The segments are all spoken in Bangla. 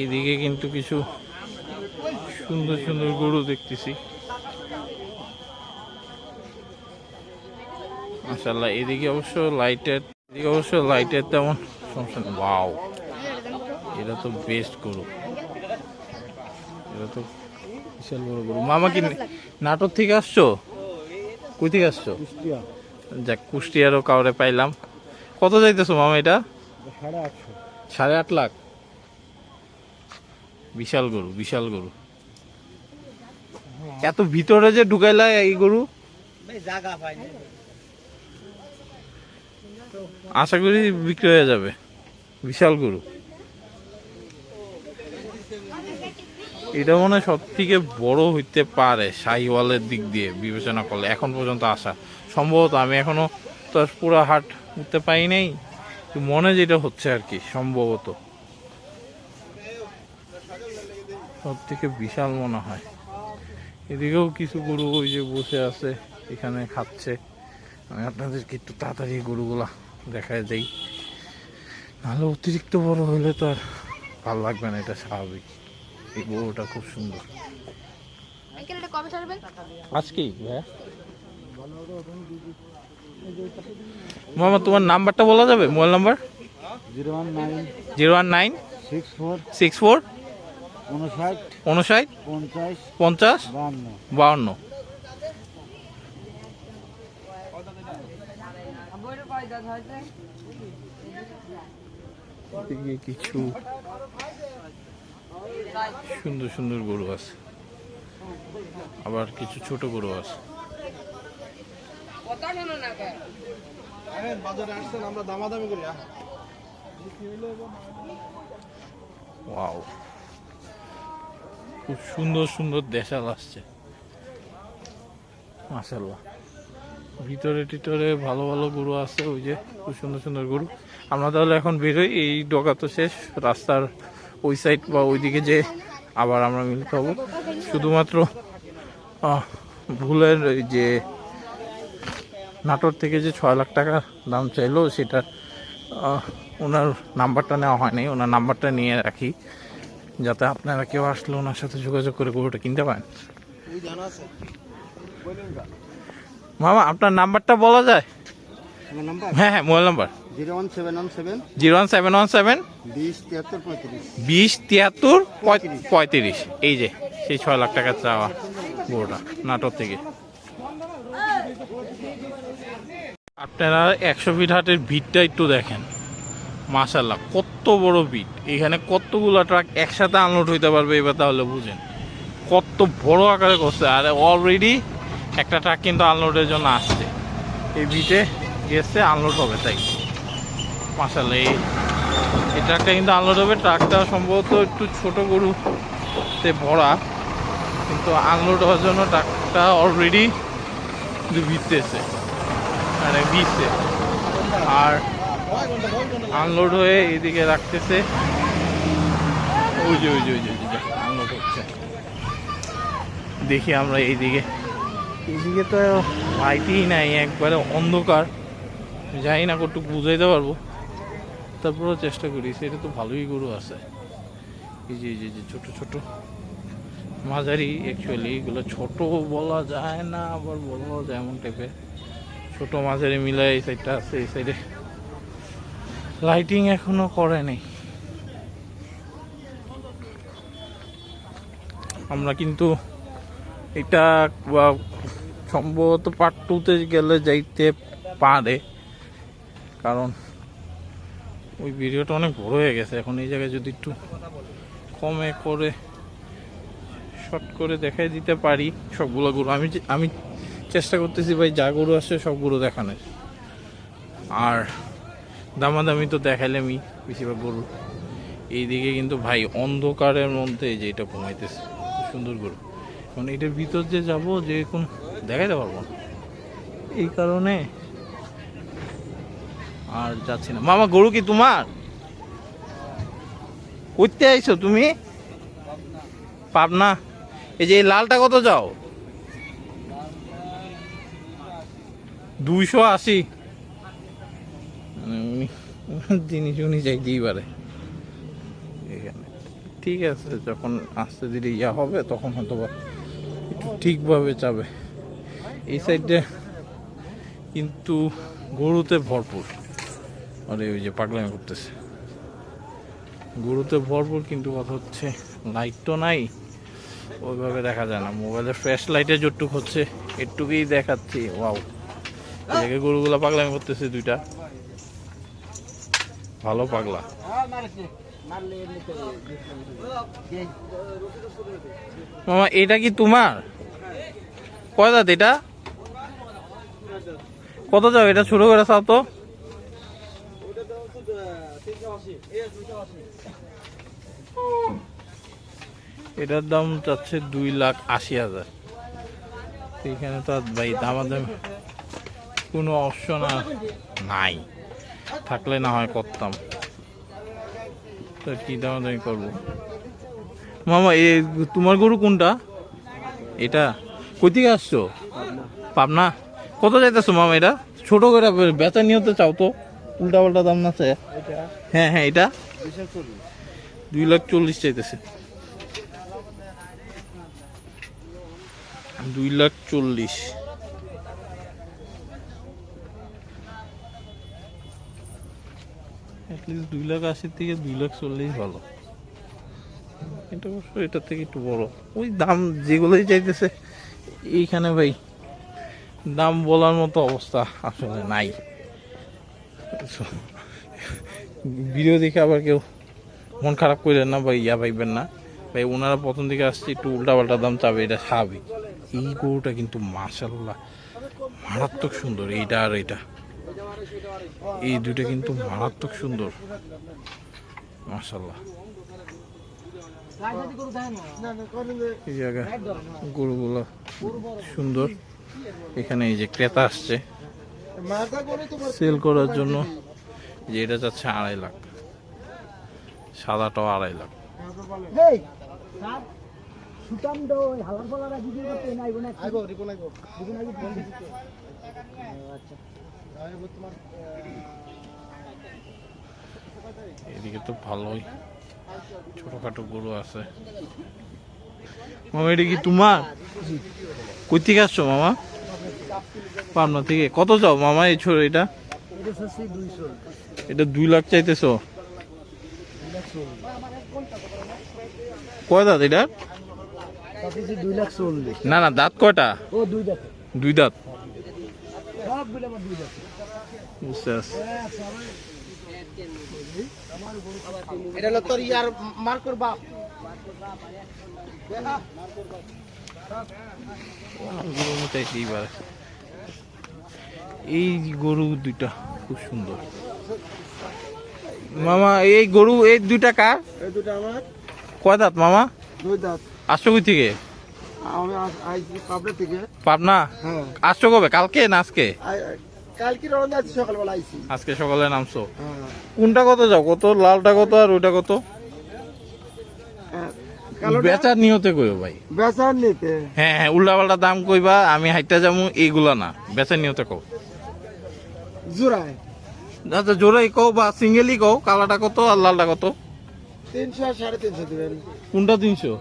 এইদিকে কিন্তু কিছু সুন্দর সুন্দর গরু দেখতেছি। মাশাল্লাহ এদিকে অবশ্য লাইটের এদিকে অবশ্য লাইটের তেমন সমস্যা নেই। ওয়াও এটা তো বেস্ট গরু। এটা তো বিশাল বড় গরু। মামা কি নাটক থেকে আসছো? কই থেকে আসছো? যাক কুষ্টিয়ারও কাউরে পাইলাম। কত যাইতেছো মামা এটা? সাড়ে আটশো। সাড়ে আট লাখ? বিশাল গরু বিশাল গরু। এত ভিতরে যে ঢুকাইলা এই গরু? আশা করি বিক্রি হয়ে যাবে। বিশাল গরু। এটা মনে হয় সব থেকে বড় হইতে পারে শাহিওয়ালের দিক দিয়ে বিবেচনা করলে এখন পর্যন্ত আসা। সম্ভবত আমি এখনও তো পুরো হাট উঠতে পাই নাই। মনে যেটা হচ্ছে আর কি সম্ভবত। সব থেকে বিশাল মনে হয়। এদিকেও কিছু গরু ওই যে বসে আছে এখানে খাচ্ছে। আমি আপনাদেরকে একটু তাড়াতাড়ি গরুগুলা দেখায় দেই। নাহলে অতিরিক্ত বড় হলে তো আর ভালো লাগবে না এটা স্বাভাবিক। এই গরুটা খুব সুন্দর। আজকেই ভাইয়া। মামা তোমার নাম্বারটা বলা যাবে? Mobile number? Zero one nine zero one nine six four six four উনষাট পঞ্চাশ বাউন্ন কিছু সুন্দর সুন্দর গরু আছে। আবার কিছু ছোট গরু আছে। আমরা দামাদামি করি ওয়াও। খুব সুন্দর সুন্দর দেশাল আসছে। মাশাল্লাহ ভিতরে টিতরে ভালো ভালো গরু আছে, ওই যে খুব সুন্দর সুন্দর গরু। আমরা তাহলে এখন বেরোই, এই ডগা তো শেষ, রাস্তার ওই সাইড বা ওইদিকে যে আবার আমরা মিলিত হব শুধুমাত্র ভুলের যে নাটোর থেকে যে ছয় লাখ টাকা দাম চাইলো সেটা ওনার নাম্বারটা নেওয়া হয়নি, ওনার নাম্বারটা নিয়ে রাখি। যাতে আপনারা কেউ আসলে ওনার সাথে যোগাযোগ করে গরুটা কিনতে পারেন। মামা আপনার নাম্বারটা বলা যায়? হ্যাঁ হ্যাঁ mobile number. Zero one seven one seven. বিশ তিয়াত্তর পঁয়ত্রিশ। এই যে সেই ছয় লাখ টাকা চাওয়া গরুটা নাটোর থেকে। আপনারা একশো ফিট হাটের ভিড়টা একটু দেখেন। মাশাল্লাহ কত বড় ভিড় এখানে কতগুলো ট্রাক একসাথে আনলোড হইতে পারবে এবার তাহলে বুঝেন। কত বড় আকারে করছে আর অলরেডি একটা ট্রাক কিন্তু আনলোডের জন্য আসছে। এই বিটে গেছে আনলোড হবে, তাই। মাশাল্লাহ এই এই ট্রাকটা কিন্তু আনলোড হবে। ট্রাকটা সম্ভবত একটু ছোট গরুতে ভরা। কিন্তু আনলোড হওয়ার জন্য ট্রাকটা অলরেডি ভিজতেছে মানে ভিজছে আর আনলোড হয়ে এদিকে রাখতেছে। দেখি আমরা এইদিকে। এইদিকে তো লাইটই নাই, একবারে অন্ধকার। জানি না কতটুকু বুঝাইতে পারব। তারপরেও চেষ্টা করি, সেটা তো ভালোই গরু আছে। এই যে যে- যে, ছোট ছোট মাঝারি অ্যাকচুয়ালি এগুলো ছোট বলা যায় না, আবার বলা যায় এমন টাইপের ছোট মাঝারি মিলে এই সাইডটা আছে, এই সাইডে লাইটিং এখনও করে নেই আমরা কিন্তু এটা সম্ভবত পার্ট টুতে গেলে যাইতে পারে। কারণ ওই ভিডিওটা অনেক বড় হয়ে গেছে। এখন এই জায়গায় যদি একটু কমে করে শর্ট করে দেখাই দিতে পারি সবগুলো গরু। আমি আমি চেষ্টা করতেছি ভাই, যা গরু আছে সবগুলো দেখানোর। আর দামাদামি তো দেখাইলামই বেশিরভাগ গরু। এইদিকে কিন্তু ভাই অন্ধকারের মধ্যে যে এটা ঘুমাইতেছে সুন্দর গরু। মানে এটার ভিতর যে যাব যে কোন দেখাইতে পারব না। এই কারণে আর যাচ্ছি না। মামা, গরু কি তোমার? করতে আইছো তুমি? পাবনা। এই যে এই লালটা কত যাও? দুইশো আশি। মানে উনি জিনিস উনি চাইতেই পারে। এখানে। ঠিক আছে, যখন আস্তে ধীরে ইয়া হবে, তখন হয়তো একটু ঠিকভাবে যাবে। এই সাইডে কিন্তু গরুতে ভরপুর। আরে, ওই যে পাগলামি করতেছে। গরুতে ভরপুর কিন্তু কথা হচ্ছে লাইট তো নাই, ওইভাবে দেখা যায় না। মোবাইলের ফ্ল্যাশ লাইটে যতটুক হচ্ছে, এটুকুই দেখাচ্ছি। ওয়াও এদিকে গরুগুলা পাগলামি করতেছে দুইটা। ভালো পাগলা। মামা, এটা কি তোমার? কয় দাঁত এটা? কত যাও এটা ছোট করে চাও তো। এটার দাম চাচ্ছে দুই লাখ আশি হাজার। এখানে তো ভাই দামাদাম কোনো অপশন আর নাই। থাকলে না হয় করতাম। তো কি দামাদামি করব? মামা এ তোমার গরু কোনটা? এটা? কই থেকে আসছো? পাবনা। কত যাইতেছো মামা এটা? ছোট করে বেচা নিয়তে চাও তো? উল্টা পাল্টা দাম না হ্যাঁ হ্যাঁ এটা? দুই লাখ চল্লিশ চাইতেছে। দুই লাখ চল্লিশ। অ্যাটলিস্ট দুই লাখ আশির থেকে দুই লাখ চল্লিশ ভালো। এটা অবশ্য এটার থেকে একটু বড়। ওই দাম যেগুলোই চাইতেছে, এইখানে ভাই, দাম বলার মতো অবস্থা আসলে নাই। ভিডিও দেখে আবার কেউ মন খারাপ করেন না বা ইয়া পাইবেন না। ভাই, ওনারা প্রথম দিকে আসছে, একটু উল্টা পাল্টা দাম চাবে, এটা স্বাভাবিক। এই গরুটা কিন্তু মাশাল্লাহ মারাত্মক সুন্দর, এইটা আর এটা এই দুটো কিন্তু মারাত্মক সুন্দর। মাশাল্লাহ এই জায়গা গরুগুলো সুন্দর। এখানে এই যে ক্রেতা আসছে। সেল করার জন্য যে এটা চাচ্ছে আড়াই লাখ। সাদাটাও আড়াই লাখ। এদিকে তো ভালোই। ছোটখাটো গরু আছে। মামা এটা কি তোমার? কই থেকে আসছো মামা? পাবনা থেকে। কত যাও মামা এই ছোট এটা? এটা দুই লাখ চাইতেছো? কয় দাঁত এটা? না না দাঁত কয়টা? দুই লাখ দুই দাঁত। সবগুলো আমার দুই লাখ বুঝতে পারছি এটা হলো তোর ইয়ার মার্কর বাপ। গরু চাইছি এইবার। এই গরু দুইটা খুব সুন্দর। মামা এই গরু এই দুইটা কার? এই দুটো আমার। কয় দাঁত মামা? দুই দাঁত। কই থেকে? আমি আইছি পাবনা থেকে। পাবনা? হ্যাঁ। আসছো কবে? কালকে না আজকে? কালকে রওনা আছি সকালবেলা আইছি। আজকে সকালে নামছো। হ্যাঁ। কোনটা কত যাও? কত? লালটা কত আর ওইটা কত? হ্যাঁ। বেচার নিয়তে কইও ভাই। বেচার নিতে হ্যাঁ হ্যাঁ উল্টা পাল্টা দাম কইবা আমি হাইটা যাব এইগুলা না। বেচার নিয়তে কও। জোড়ায়। আচ্ছা জোড়াই কও বা সিঙ্গেলই কও কালাটা কত আর লালটা কত? তিনশো আর সাড়ে তিনশো দিবেন। কোনটা তিনশো?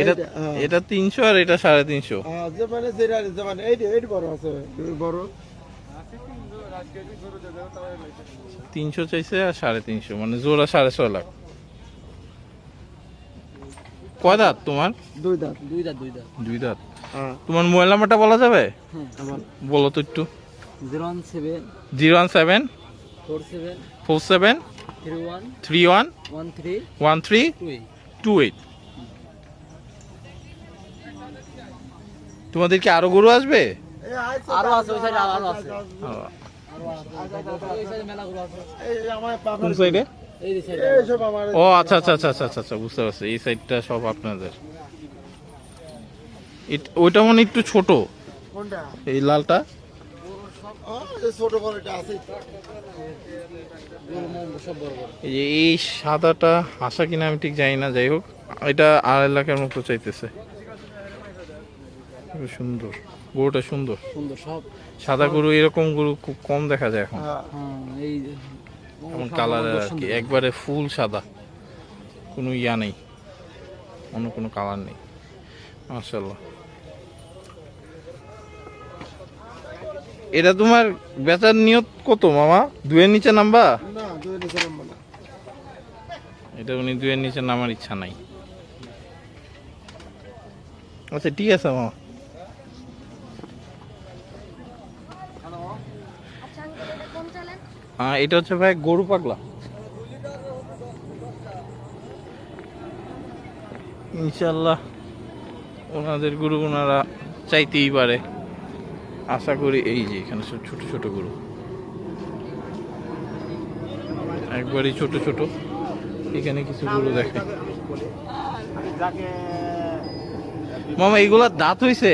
এটা হ্যাঁ। এটা তিনশো আর এটা সাড়ে তিনশো। হ্যাঁ, যে মানে যেটা মানে এইটি এইটি বড় আছে বড়। তিনশো চাইছে আর সাড়ে তিনশো মানে জোড়া সাড়ে ছয় লাখ। কয় দাঁত তোমার? দুই দাঁত। দুই দাঁত দুই দাঁত। দুই দাঁত। হ্যাঁ। তোমার মোবাইল নাম্বারটা বলা যাবে? বলো তো একটু। Zero one seven. Zero one seven. Four seven. Four seven. Three one. Three one. One three. One three. Two eight two eight তোমাদের কি আরও গরু আসবে? আরও আছে ওই সাইডে আরও আছে। ও, ওই সাইডে মেলা গুলো আছে। এই আমার কোন সাইডে? এই সাইডে। এই সব আমার ও আচ্ছা আচ্ছা আচ্ছা আচ্ছা আচ্ছা আচ্ছা বুঝতে পারছি। এই সাইডটা সব আপনাদের। ওইটা মনে একটু ছোট। এই লালটা? এই ছোট বড়টা আছে। সব বড় বড়। এই যে এই সাদাটা হাসা কিনা আমি ঠিক জানি না যাই হোক। এটা আড়াই লাখের মতো চাইতেছে। সুন্দর। গরুটা সুন্দর। সুন্দর সব। সাদা গরু এরকম গরু খুব কম দেখা যায় এখন। হ্যাঁ এই এমন কালারের আর কি। একবারে ফুল সাদা। কোনো ইয়া নেই। অন্য কোনো কালার নেই। মার্শাল্লাহ এটা তোমার বেচার নিয়ত কত মামা? দুয়ের নিচে নামবা? এটা উনি দুয়ের নিচে নামার ইচ্ছা নাই। আচ্ছা ঠিক আছে মামা আচ্ছা আঙ্কেল এটা কোন চালেন আহ, এটা হচ্ছে ভাই গরু পাগলা। ইনশাল্লাহ ওনাদের গরু ওনারা চাইতেই পারে। আশা করি এই যে এখানে সব ছোট ছোট গরু। একবারই ছোট ছোট। এখানে কিছু গরু দেখে। মামা এগুলা দাঁত হইছে?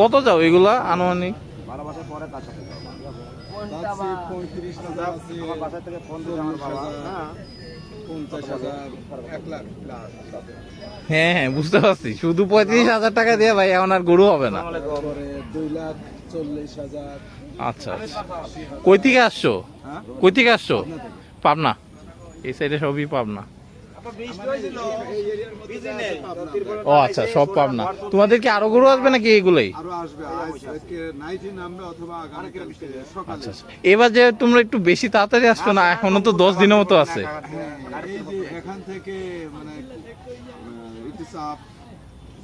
কত যাও এগুলা আনুমানিক? পরে আমার বাসা থেকে হ্যাঁ। হ্যাঁ হ্যাঁ বুঝতে পারছি। শুধু পঁয়ত্রিশ হাজার টাকা দিয়ে ভাই এখন আর গরু হবে না। দুই লাখ চল্লিশ হাজার। আচ্ছা আচ্ছা। কই থেকে আসছো? হ্যাঁ? কই থেকে আসছো? পাবনা এই সাইডে সবই পাবনা। ও আচ্ছা সব পাবনা। তোমাদের কি আরও গরু আসবে নাকি এগুলোই? আরও আসবে। আজকে নাইটে নামবে অথবা আগামীকাল সকালে। আচ্ছা আচ্ছা। এবার যে তোমরা একটু বেশি তাড়াতাড়ি আসছো না এখনও তো দশ দিনের মতো আছে। হ্যাঁ, এই যে এখান থেকে মানে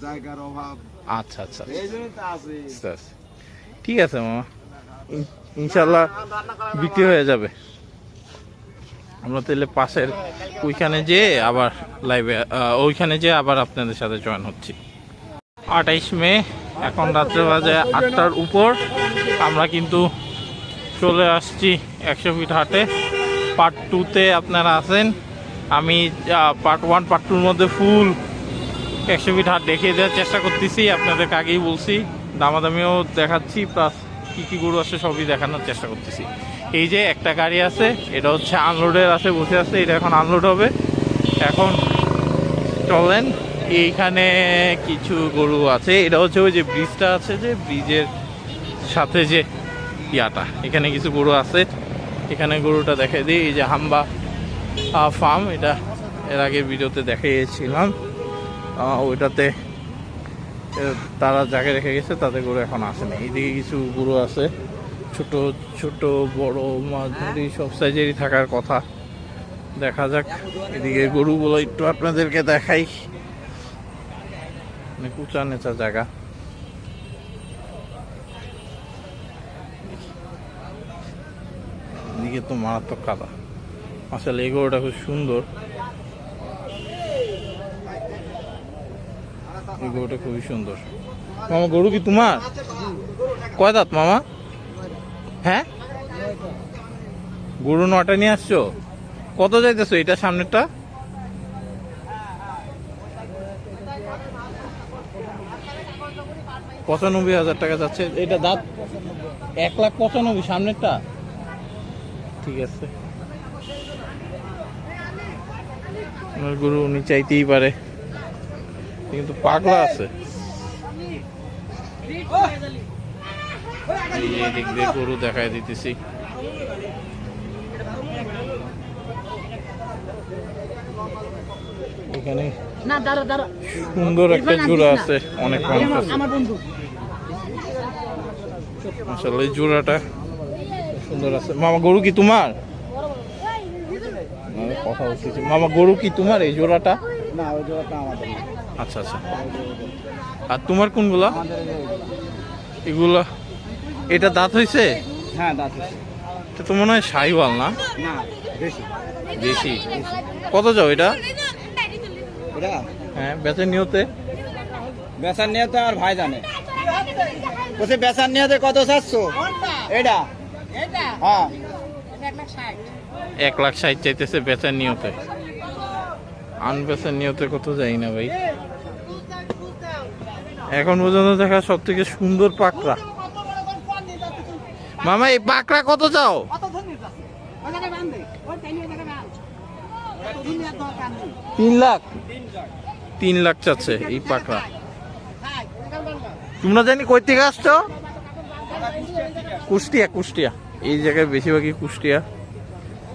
জায়গার অভাব। আচ্ছা আচ্ছা এই জন্যই তো আছে আচ্ছা, আচ্ছা। ঠিক আছে মামা। ইনশাল্লাহ বিক্রি হয়ে যাবে। আমরা তাহলে পাশের ওইখানে যেয়ে আবার লাইভে ওইখানে যেয়ে আবার আপনাদের সাথে জয়েন হচ্ছি। আঠাইশ মে, এখন রাত্রে বাজে আটটার উপর। আমরা কিন্তু চলে আসছি একশো ফিট হাটে। পার্ট টুতে আপনারা আছেন। আমি পার্ট ওয়ান পার্ট টুর মধ্যে ফুল একশো ফিট হাট দেখিয়ে দেওয়ার চেষ্টা করতেছি। আপনাদেরকে আগেই বলছি, দামাদামিও দেখাচ্ছি প্লাস কী কী গরু আছে সবই দেখানোর চেষ্টা করতেছি। এই যে একটা গাড়ি আছে, এটা হচ্ছে আনলোডের আছে, বসে আছে, এটা এখন আনলোড হবে। এখন চলেন, এইখানে কিছু গরু আছে, এটা হচ্ছে ওই যে ব্রিজটা আছে যে, ব্রিজের সাথে যে ইয়াটা, এখানে কিছু গরু আছে। এখানে গরুটা দেখে দিই, এই যে হাম্বা ফার্ম, এটা এর আগে ভিডিওতে দেখিয়েছিলাম। ওইটাতে তারা যাকে রেখে গেছে, তাদের গরু এখন আসেনি। এইদিকে কিছু গরু আছে। ছোট ছোট, বড়, মাঝারি, সব সাইজেরই থাকার কথা। দেখা যাক, এদিকে গরুগুলো একটু আপনাদেরকে দেখাই। অনেক উঁচা নেচা জায়গা। এদিকে তো মারাত্মক কাদা। আসলে এই গরুটা খুব সুন্দর। এই গরুটা খুবই সুন্দর। মামা, গরু কি তোমার? কয় দাঁত মামা? হ্যাঁ? গরু নটা নিয়ে আসছো? কত যাইতেছো এটা সামনেরটা? পঁচানব্বই হাজার টাকা যাচ্ছে। এটা দাঁত এক লাখ পঁচানব্বই, সামনেরটা? ঠিক আছে। গরু উনি চাইতেই পারে। কিন্তু পাগলা আছে। এই দিক দিয়ে গরু দেখায় দিতেছি। এখানে সুন্দর একটা জোড়া আছে অনেক আমার এই জোড়াটা সুন্দর আছে। মামা গরু কি তোমার? কথা বলতেছি। মামা গরু কি তোমার এই জোড়াটা? না ওই জোড়াটা আমাদের আচ্ছা আচ্ছা। আর তোমার কোনগুলা? এগুলা এটা দাঁত হয়েছে? হ্যাঁ দাঁত। এটা তো মনে হয় সাইওয়াল না? না বেশি বেশি কত যাও এটা? এটা? হ্যাঁ বেচে নিয়তে? বেচার নিয়ে তো আর ভাই জানে। বলছে বেচার নিয়ে কত চাচ্ছো? এটা? হ্যাঁ। এক লাখ ষাট চাইতেছে বেচার নিয়তে। আনবেচার নিয়তে কত যাই না ভাই। এখন পর্যন্ত দেখা সব থেকে সুন্দর পাকড়া। মামা এই পাকড়া কত চাও? তিন লাখ। তিন লাখ চাচ্ছে এই পাকড়া। তোমরা জানি কই থেকে আসছো? কুষ্টিয়া কুষ্টিয়া। এই জায়গায় বেশিরভাগই কুষ্টিয়া।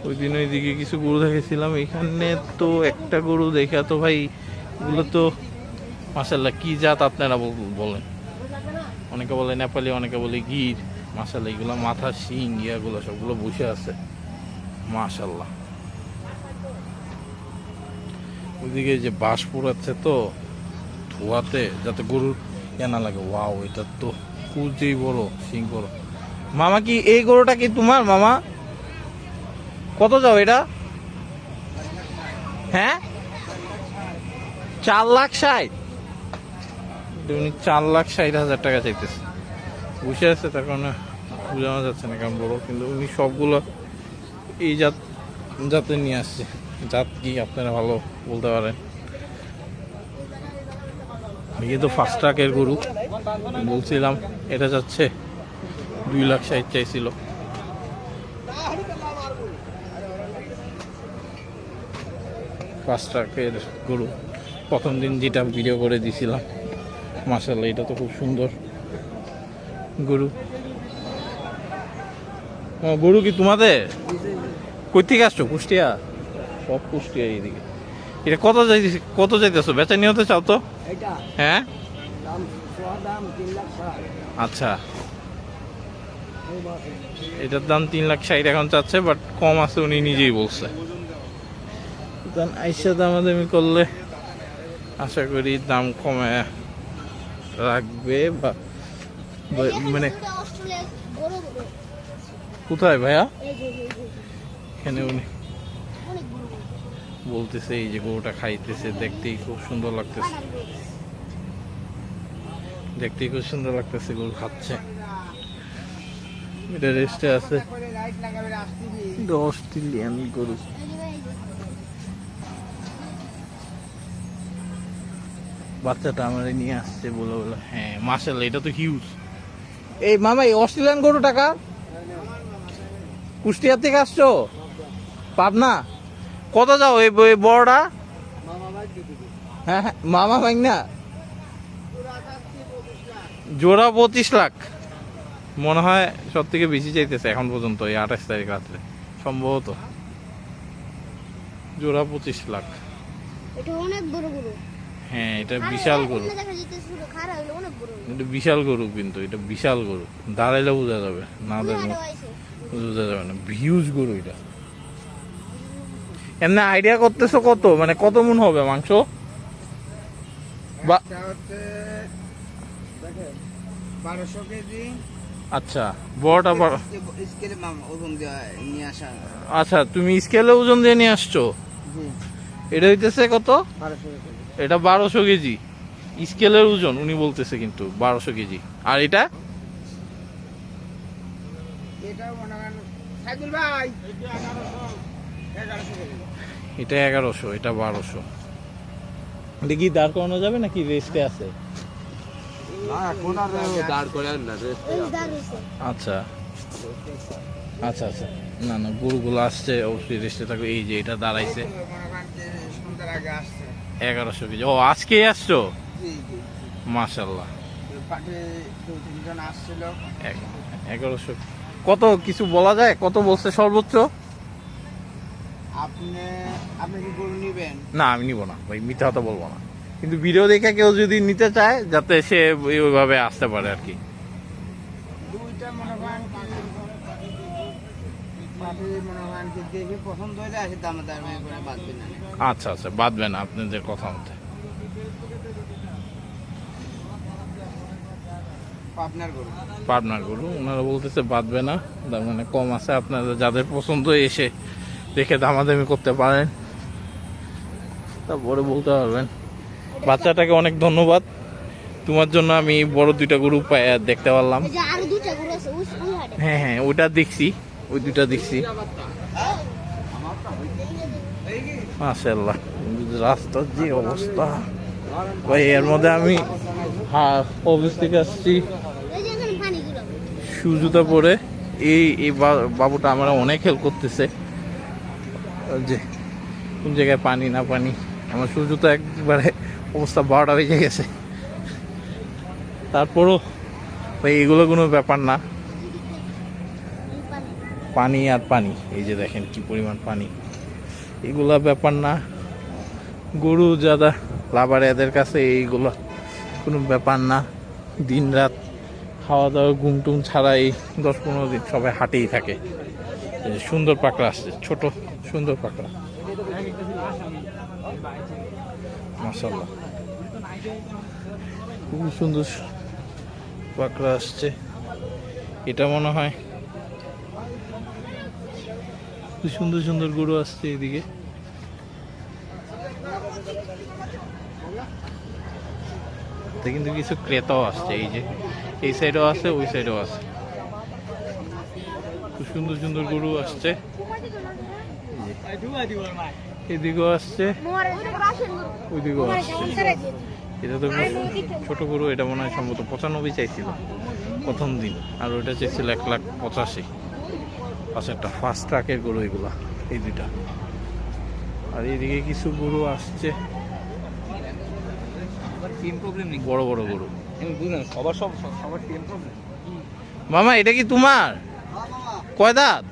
ওই দিন ওইদিকে কিছু গরু দেখেছিলাম। এখানে তো একটা গরু দেখা তো ভাই এগুলো তো মাসাল্লাহ কি জাত আপনারা বল- বলেন? অনেকে বলে নেপালি অনেকে বলে গির। মাসাল্লাহ এগুলো মাথা, শিং, ইয়াগুলো সবগুলো বসে আছে। মাশাল্লাহ ওইদিকে যে বাঁশ পোড়াচ্ছে তো, ধোয়াতে যাতে গরুর কেনা লাগে। ওয়াও, এটা তো কুচেই বড়, শিং বড়। মামা কি এই গরুটা কি তোমার মামা? কত যাও এটা? হ্যাঁ? চার লাখ ষাট। চার লাখ ষাট হাজার টাকা চাইতেছে। বসে আছে তার কারণে বোঝানো যাচ্ছে না কেমন বড় কিন্তু উনি সবগুলো এই জাত জাতে নিয়ে আসছে। জাত কি আপনারা ভালো বলতে পারেন? এই তো ফার্স্ট ট্রাকের গরু। বলছিলাম, এটা যাচ্ছে দুই লাখ ষাট চাইছিল। ফার্স্ট ট্রাকের গরু। প্রথম দিন যেটা ভিডিও করে দিছিলাম। মাসাল্লাহ এটা তো খুব সুন্দর গরু। ও গরু কি তোমাদের? কই থেকে আসছো? কুষ্টিয়া? সব কুষ্টিয়া এইদিকে। এটা কত যাই কত যাইতেছো? বেচা নিয়ে চাও তো? হ্যাঁ? দাম দাম তিন লাখ ষাট। আচ্ছা। এটার দাম তিন লাখ ষাট এখন চাচ্ছে বাট কম আছে উনি নিজেই বলছে। দাম আইসা দামাদামি করলে আশা করি দাম কমে রাখবে বা মানে কোথায় ভাইয়া? এখানে উনি। বলতেছে, এই যে গরুটা খাইতেছে, দেখতেই খুব সুন্দর লাগতেছে। দেখতেই খুব সুন্দর লাগতেছে, গরু খাচ্ছে। এটা রেস্টে আছে। লাগাবে অস্ট্রেলিয়ান গরু। বাচ্চাটা আমার নিয়ে আসছে বলে বলে হ্যাঁ মার্শাল এটা তো হিউজ এই মামা এই অস্ট্রেলিয়ান গরু টাকা কুষ্টিয়া থেকে আসছো? পাবনা? কত যাও এই বড়টা হ্যাঁ হ্যাঁ মামা ভাই না জোড়া পঁচিশ লাখ। মনে হয় সব থেকে বেশি চাইতেছে এখন পর্যন্ত এই আঠাশ তারিখ রাত্রে। সম্ভবত। জোড়া পঁচিশ লাখ। হ্যাঁ এটা বিশাল গরু। এটা বিশাল গরু কিন্তু এটা বিশাল গরু। দাঁড়াইলে বোঝা যাবে না আইছে। বোঝা যাবে না ভিউজ গরু এটা। এমনি আইডিয়া করতেছো কত? মানে কত মন হবে মাংস? বা বারোশো কেজি। আচ্ছা বড়টা বড়। স্কেলে ওজন দেওয়া নিয়ে আসা। আচ্ছা তুমি স্কেলে ওজন দিয়ে নিয়ে আসছো? এটা হইতেছে কত? এটা বারোশো কেজি। স্কেলের ওজন উনি বলতেছে কিন্তু বারোশো কেজি। আর এটা? এটাও মনে করেন সাইদুল ভাই। এটা এগারোশো এটা বারোশো। এটা কি দাঁড় করানো যাবে নাকি রেস্টে আছে। আচ্ছা। আচ্ছা আচ্ছা। না না গরুগুলো আসছে অবশ্যই রেস্টে থাকবে। এই যে এটা দাঁড়াইছে। এগারোশো কেজি। ও আজকেই আসছো? জি জি মাশাল্লাহ পাটে দু তিনজন আসছিল। এক- এগারোশো কত কিছু বলা যায়? কত বলছে সর্বোচ্চ? আপনি আপনি কি গরু নিবেন? না আমি নিব না ভাই মিথ্যা কথা বলব না। কিন্তু ভিডিও দেখে কেউ যদি নিতে চায় যাতে সে ওইভাবে আসতে পারে আর কি। আচ্ছা আচ্ছা বাদবে না আপনাদের কথা মতে আপনার গরু পাবনার গরু। ওনারা বলতেছে বাঁধবে না। দাম মানে কম আছে। আপনারা যাদের পছন্দ এসে দেখে দামাদামি করতে পারেন। তারপরে বলতে পারবেন। বাচ্চাটাকে অনেক ধন্যবাদ। তোমার জন্য আমি বড় দুইটা গরু দেখতে পারলাম। দুটা হ্যাঁ হ্যাঁ ওইটা দেখছি। ওই দুইটা দেখছি। মাশাল্লাহ রাস্তার যে অবস্থা। ভাই এর মধ্যে আমি হ্যাঁ অফিস থেকে আসছি। এই যে এখানে পানি গুলো। শু জুতা পরে এই এই বাবুটা আমরা অনেক হেল্প করতেছে। যে কোন জায়গায় পানি না পানি? আমার শু জুতা একবারে অবস্থা বারোটা বেজে গেছে। তারপরও ভাই এগুলো কোনো ব্যাপার না। পানি পানি আর পানি এই যে দেখেন কি পরিমাণ পানি। এগুলা ব্যাপার না। গরু যারা লাভার এদের কাছে এইগুলো কোনো ব্যাপার না। দিন রাত খাওয়া দাওয়া ঘুম টুম ছাড়া এই দশ পনেরো দিন সবাই হাটেই থাকে। সুন্দর পাকড়া আসছে, ছোট সুন্দর পাকড়া। মাসাল্লাহ খুবই সুন্দর পাকড়া আসছে। এটা মনে হয় সুন্দর সুন্দর গরু আসছে এদিকে। কিন্তু কিছু ক্রেতাও আসছে, এই যে, এই সাইডেও আছে, ওই সাইডেও আছে। খুব সুন্দর সুন্দর গরু আসছে। এদিকেও আসছে। ওইদিকেও আসছে। এটা তো ছোট গরু, এটা মনে হয় সম্ভবত পঁচানব্বই চাইছিল প্রথম দিন, আর ওইটা চাইছিল এক লাখ পঁচাশি। পাশে একটা ফার্স্ট ট্রাকের গরু এগুলা, এই দুটা আর এইদিকে কিছু গরু আসছে। টিম প্রবলেম নেই বড় বড় গরু। আমি বুঝলাম সবার সব সবার টিম প্রবলেম মামা এটা কি তোমার? কয় দাঁত?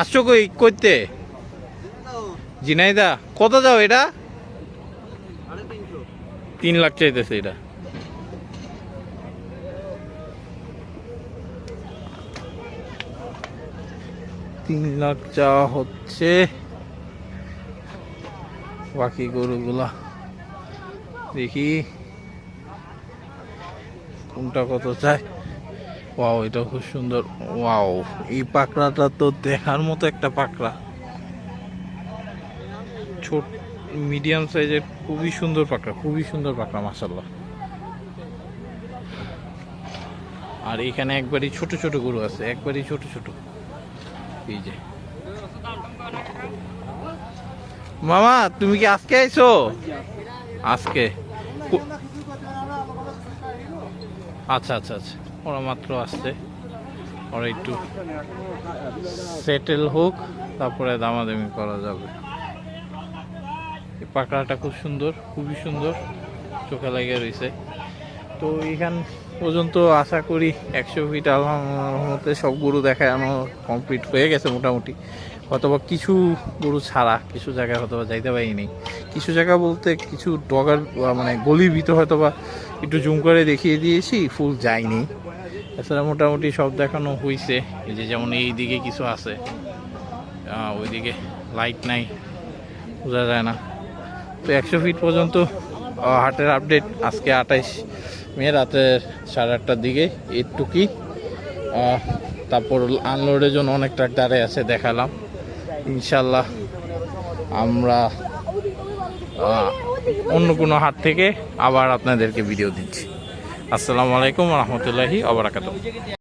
আসছো কই করতে জিনাইদা কত যাও এটা? তিন লাখ চাইতেছে এটা। তিন লাখ চাওয়া হচ্ছে। বাকি গরুগুলা। দেখি। কোনটা কত চাই ওয়াও, এটা খুব সুন্দর। ওয়াও, এই পাকড়াটা তো দেখার মতো একটা পাকড়া। ছোট, মিডিয়াম সাইজের খুবই সুন্দর পাকড়া, খুবই সুন্দর পাকড়া মাসাল্লাহ আর এখানে একবারই ছোট ছোট গরু আছে, একবারই ছোট ছোট। এই যে। মামা, তুমি কি আজকে আইছো? আজকে কো- আচ্ছা আচ্ছা আচ্ছা। ওরা মাত্র আসছে। ওরা একটু সেটেল হোক, তারপরে দামাদামি করা যাবে। পাকড়াটা খুব সুন্দর, খুবই সুন্দর। চোখে লাগিয়ে রয়েছে। তো এখান পর্যন্ত আশা করি একশো ফিট আলহামতে সব গরু দেখানো কমপ্লিট হয়ে গেছে মোটামুটি। হয়তোবা কিছু গরু ছাড়া কিছু জায়গায় হয়তোবা যাইতে পারিনি কিছু জায়গা বলতে কিছু ডগার মানে গলির ভিতর হয়তোবা একটু জুম করে দেখিয়ে দিয়েছি, ফুল যায়নি। এছাড়া মোটামুটি সব দেখানো হয়েছে এই যে যেমন এই দিকে কিছু আছে ওইদিকে লাইট নাই, বোঝা যায় না। তো একশো ফিট পর্যন্ত হাটের আপডেট আজকে আঠাইশ। মে রাতের সাড়ে আটটার দিকে একটুকি তারপর আনলোডের জন্য অনেক ট্রাক দাঁড়িয়ে আছে, দেখালাম। ইনশাল্লাহ আমরা অন্য কোনো হাট থেকে আবার আপনাদেরকে ভিডিও দিচ্ছি। আসসালামু আলাইকুম রহমতুল্লাহি আবরাকাত